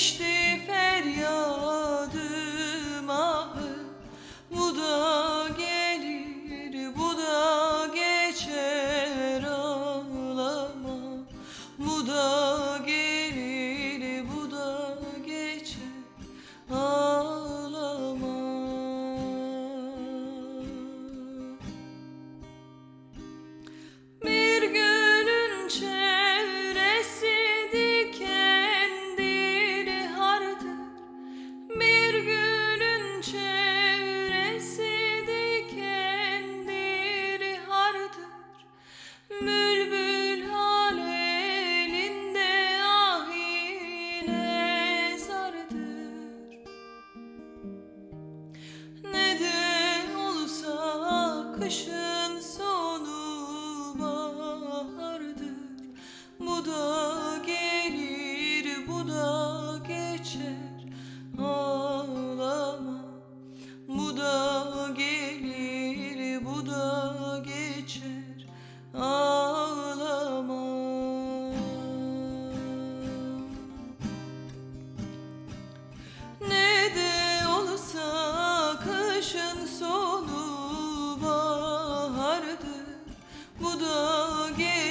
erişti feryadım ahı. Bu da gelir bu da geçer ağlama. Bu da 是。again.